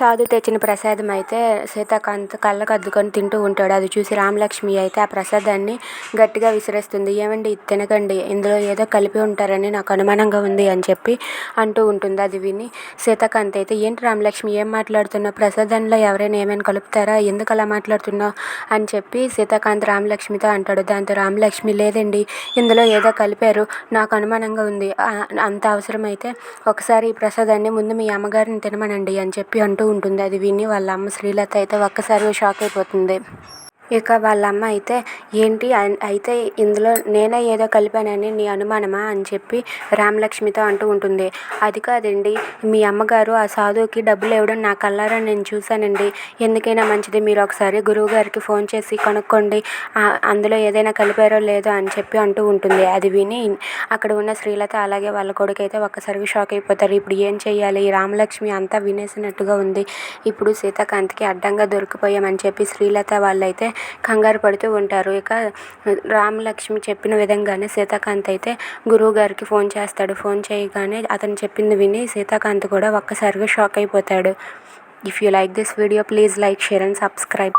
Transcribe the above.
సాధు తెచ్చిన ప్రసాదం అయితే సీతాకాంత్ కళ్ళకు అద్దుకొని తింటూ ఉంటాడు. అది చూసి రామలక్ష్మి అయితే ఆ ప్రసాదాన్ని గట్టిగా విసిరేస్తుంది. ఏమండి ఇది తినకండి. ఇందులో ఏదో కలిపి ఉంటారని నాకు అనుమానంగా ఉంది అని చెప్పి అంటూ ఉంటుంది. అది విని సీతాకాంత్ అయితే ఏంటి రామలక్ష్మి ఏం మాట్లాడుతున్నావు? ప్రసాదంలో ఎవరైనా ఏమైనా కలుపుతారా? ఎందుకు అలా మాట్లాడుతున్నావు? అని చెప్పి సీతాకాంత్ రామలక్ష్మితో అంటాడు. దాంతో రామలక్ష్మి లేదండి ఇందులో ఏదో కలిపారు. నాకు అనుమానంగా ఉంది. అంత అవసరమైతే ఒకసారి ఈ ప్రసాదాన్ని ముందు మీ అమ్మగారిని తినమనండి అని చెప్పి అంటూ అంటూ ఉంటుంది. అది విని వాళ్ళ అమ్మ శ్రీలత అయితే ఒక్కసారిగా షాక్ అయిపోతుంది. ఇక వాళ్ళ అమ్మ అయితే ఏంటి అయితే ఇందులో నేనే ఏదో కలిపానని నీ అనుమానమా? అని చెప్పి రామలక్ష్మితో అంటూ ఉంటుంది. అది కాదండి మీ అమ్మగారు ఆ సాధువుకి డబ్బులు ఇవ్వడం నా కళ్ళారా? నేను చూశానండి. ఎందుకైనా మంచిది. మీరు ఒకసారి గురువుగారికి ఫోన్ చేసి కనుక్కోండి. అందులో ఏదైనా కలిపారో లేదో అని చెప్పి అంటూ ఉంటుంది. అది విని అక్కడ ఉన్న శ్రీలత అలాగే వాళ్ళ కొడుకు అయితే ఒక్కసారిగా షాక్ అయిపోతారు. ఇప్పుడు ఏం చేయాలి రామలక్ష్మి అంతా వినేసినట్టుగా ఉంది. ఇప్పుడు సీతాకాంత్కి అడ్డంగా దొరికిపోయామని చెప్పి శ్రీలత వాళ్ళైతే కంగారు పడుతూ ఉంటారు. ఇక రామలక్ష్మి చెప్పిన విధంగానే సీతాకాంత్ అయితే గురువు గారికి ఫోన్ చేస్తాడు. ఫోన్ చేయగానే అతను చెప్పింది విని సీతాకాంత్ కూడా ఒక్కసారిగా షాక్ అయిపోతాడు. If you like this video please like share and subscribe